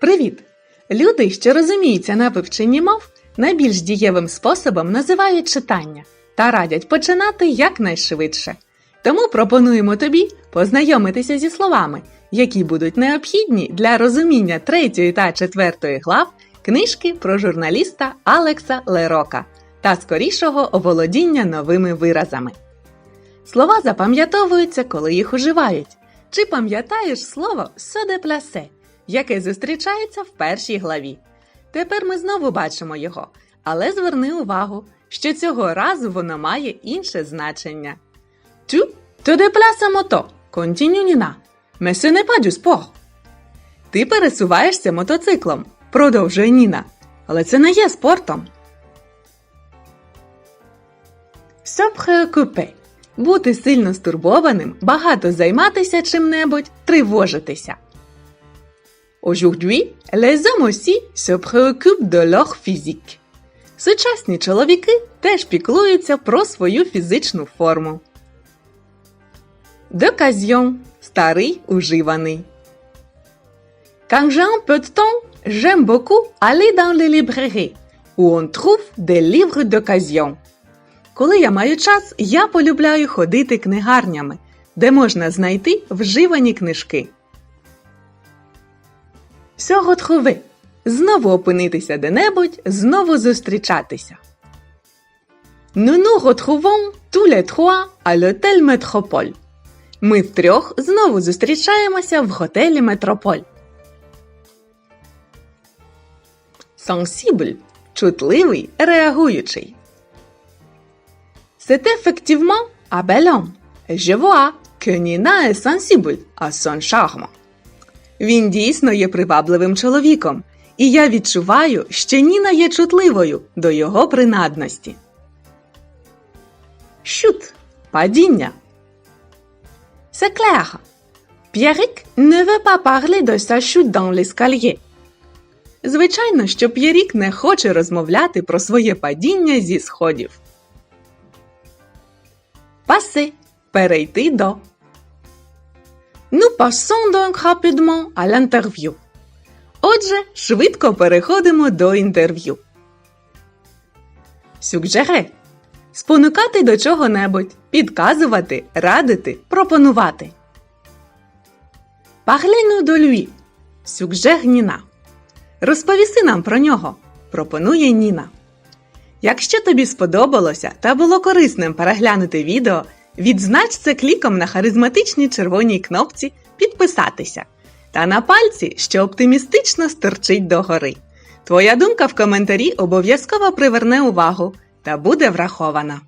Привіт! Люди, що розуміються на вивченні мов, найбільш дієвим способом називають читання та радять починати якнайшвидше. Тому пропонуємо тобі познайомитися зі словами, які будуть необхідні для розуміння третьої та четвертої глав книжки про журналіста Алекса Лерока та скорішого оволодіння новими виразами. Слова запам'ятовуються, коли їх уживають. Чи пам'ятаєш слово «се яке зустрічається в першій главі? Тепер ми знову бачимо його, але зверни увагу, що цього разу воно має інше значення. Tu te déplaces à moto, continue Nina. Mais ce n'est pas du sport. Ти пересуваєшся мотоциклом, продовжує Ніна. Але це не є спортом. Préoccuper – бути сильно стурбованим, багато займатися чим-небудь, тривожитися. Aujourd'hui, les hommes aussi se préoccupent de leur physique. Сучасні чоловіки теж піклуються про свою фізичну форму. D'occasion – старий уживаний. Quand j'ai un peu de temps, j'aime beaucoup aller dans les librairies, où on trouve des livres d'occasion. Коли я маю час, я полюбляю ходити книгарнями, де можна знайти вживані книжки. Se retrouver – знову опинитися де-небудь, знову зустрічатися. Les trois à l'hôtel Métropole. Ми втрьох знову зустрічаємося в готелі Метрополь. Sensible – чутливий, реагуючий. À son charme. Він дійсно є привабливим чоловіком, і я відчуваю, що Ніна є чутливою до його принадності. Chute – падіння. C'est clair. Ne veut pas parler de sa chute dans. Звичайно, що П'єрік не хоче розмовляти про своє падіння зі сходів. Passer – перейти до. Nous passons donc rapidement à l'interview. Отже, швидко переходимо до інтерв'ю. Suggérer – спонукати до чого-небудь, підказувати, радити, пропонувати. Parlez-nous de lui. Suggère Ніна. Розповіси нам про нього. Пропонує Ніна. Якщо тобі сподобалося та було корисним переглянути відео, відзнач це кліком на харизматичній червоній кнопці Підписатися та на пальці, що оптимістично стирчить догори. Твоя думка в коментарі обов'язково приверне увагу та буде врахована.